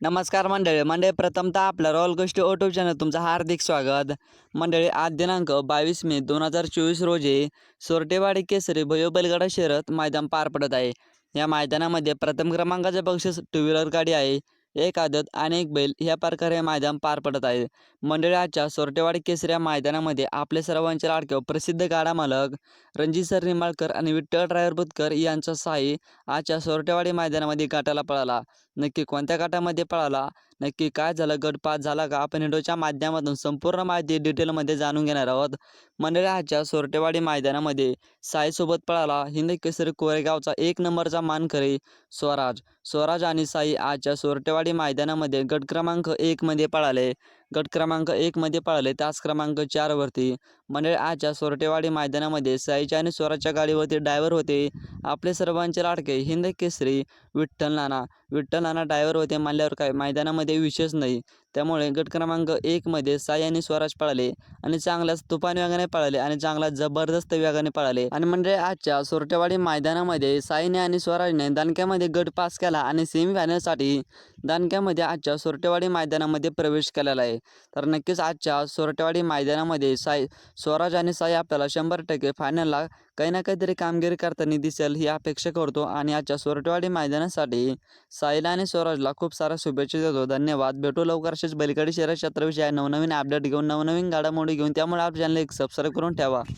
नमस्कार मंडळी मंडळी प्रथमतः आपल्या रॉयल गोष्टी यूट्यूब चॅनल तुमचं हार्दिक स्वागत. मंडळी आज दिनांक बावीस मे दोन हजार चोवीस रोजी सोरटेवाडी केसरी भयो बैलगाडा शहरात मैदान पार पडत आहे. या मैदानामध्ये प्रथम क्रमांकाचे बक्षीस टू व्हीलर गाडी आहे. एक आदत आणि एक बैल ह्या प्रकारे हे मैदान पार पडत आहे. मंडळी आजच्या सोरटेवाडी केसरी या मैदानामध्ये आपले सर्वांचे लाडके प्रसिद्ध गाडा मालक रणजित सर निंबाळकर आणि विठ्ठल ड्रायव्हर बुतकर यांचा साई आजच्या सोरटेवाडी मैदानामध्ये गाठाला पळाला. नक्की कोणत्या गटामध्ये पळाला? नक्की काय झालं? गट पास झाला का? आपण व्हिडिओच्या माध्यमातून संपूर्ण माहिती डिटेलमध्ये जाणून घेणार आहोत. मंडळी आजच्या सोरटेवाडी मैदानामध्ये साईसोबत पळाला हिंद केसरी कोरेगावचा एक नंबरचा मानकरी स्वराज. स्वराज आणि साई आजच्या सोरटेवाडी मैदानामध्ये गट क्रमांक एकमध्ये पळाले. गट क्रमांक एकमध्ये पळाले. तास क्रमांक चारवरती मंडळी आजच्या सोरटेवाडी मैदानामध्ये साईच्या आणि स्वराच्या गाडीवरती डायव्हर होते आपले सर्वांचे लाडके हिंद केसरी विठ्ठल नाना. विठ्ठल नाना डायव्हर होते मानल्यावर काय? मैदानामध्ये विशेष नाही. त्यामुळे गट क्रमांक एकमध्ये साई आणि स्वराज पळाले आणि चांगल्याच तुफान वेगाने पळाले आणि चांगला जबरदस्त वेगाने पळाले. आणि म्हणजे आजच्या सोरटेवाडी मैदानामध्ये साईने आणि स्वराजने दानक्यामध्ये गट पास केला आणि सेमीफायनलसाठी दानक्यामध्ये आजच्या सोरटेवाडी मैदानामध्ये प्रवेश केलेला आहे. तर नक्कीच आजच्या सोरटेवाडी मैदानामध्ये साई स्वराज आणि साई आपल्याला शंभर टक्के फायनलला काही ना काहीतरी कामगिरी करताना दिसेल ही अपेक्षा करतो आणि आजच्या सोरटेवाडी मैदानासाठी साईला आणि स्वराजला खूप साऱ्या शुभेच्छा देतो. धन्यवाद. भेटू लवकर तसेच बैलगाडी शहरात क्षेत्राविषयी नवनवीन अपडेट घेऊन नवनवीन घडामोडी घेऊन त्यामुळे आपल्या चॅनल एक सबस्क्राईब करून ठेवा.